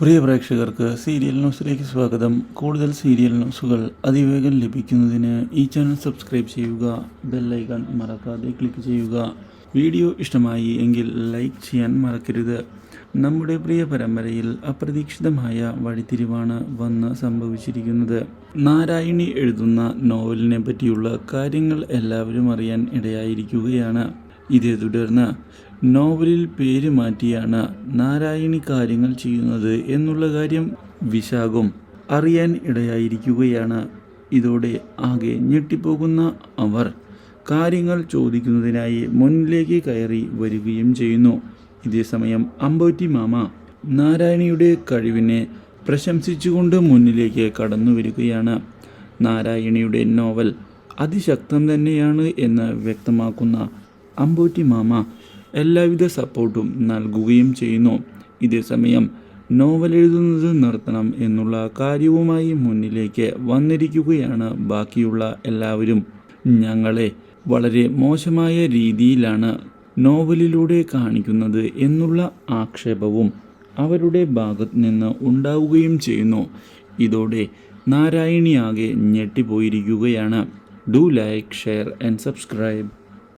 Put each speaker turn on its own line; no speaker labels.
പ്രിയ പ്രേക്ഷകർക്ക് സീരിയൽ ന്യൂസിലേക്ക് സ്വാഗതം. കൂടുതൽ സീരിയൽ ന്യൂസുകൾ അതിവേഗം ലഭിക്കുന്നതിന് ഈ ചാനൽ സബ്സ്ക്രൈബ് ചെയ്യുക ബെല്ലൈക്കൺ മറക്കാതെ ക്ലിക്ക് ചെയ്യുക. വീഡിയോ ഇഷ്ടമായി എങ്കിൽ ലൈക്ക് ചെയ്യാൻ മറക്കരുത്. നമ്മുടെ പ്രിയ പരമ്പരയിൽ അപ്രതീക്ഷിതമായ വഴിത്തിരിവാണ് വന്ന് സംഭവിച്ചിരിക്കുന്നത്. നാരായണി എഴുതുന്ന നോവലിനെ പറ്റിയുള്ള കാര്യങ്ങൾ എല്ലാവരും അറിയാൻ ഇടയായിരിക്കുകയാണ്. ഇതേ തുടർന്ന് നോവലിൽ പേര് മാറ്റിയാണ് നാരായണി കാര്യങ്ങൾ ചെയ്യുന്നത് എന്നുള്ള കാര്യം വിശാഖും അറിയാൻ ഇടയായിരിക്കുകയാണ്. ഇതോടെ ആകെ ഞെട്ടിപ്പോകുന്ന അവർ കാര്യങ്ങൾ ചോദിക്കുന്നതിനായി മുന്നിലേക്ക് കയറി വരികയും ചെയ്യുന്നു. ഇതേസമയം അമ്പോറ്റി മാമ നാരായണിയുടെ കഴിവിനെ പ്രശംസിച്ചുകൊണ്ട് മുന്നിലേക്ക് കടന്നു വരികയാണ്. നാരായണിയുടെ നോവൽ അതിശക്തം തന്നെയാണ് എന്ന് വ്യക്തമാക്കുന്ന അമ്പോറ്റി മാമ എല്ലാവിധ സപ്പോർട്ടും നൽകുകയും ചെയ്യുന്നു. ഇതേസമയം നോവൽ എഴുതുന്നത് നിർത്തണം എന്നുള്ള കാര്യവുമായി മുന്നിലേക്ക് വന്നിരിക്കുകയാണ് ബാക്കിയുള്ള എല്ലാവരും. ഞങ്ങളെ വളരെ മോശമായ രീതിയിലാണ് നോവലിലൂടെ കാണിക്കുന്നത് എന്നുള്ള ആക്ഷേപവും അവരുടെ ഭാഗത്ത് നിന്ന് ഉണ്ടാവുകയും ചെയ്യുന്നു. ഇതോടെ നാരായണിയാകെ ഞെട്ടിപ്പോയിരിക്കുകയാണ്. Do like share and subscribe.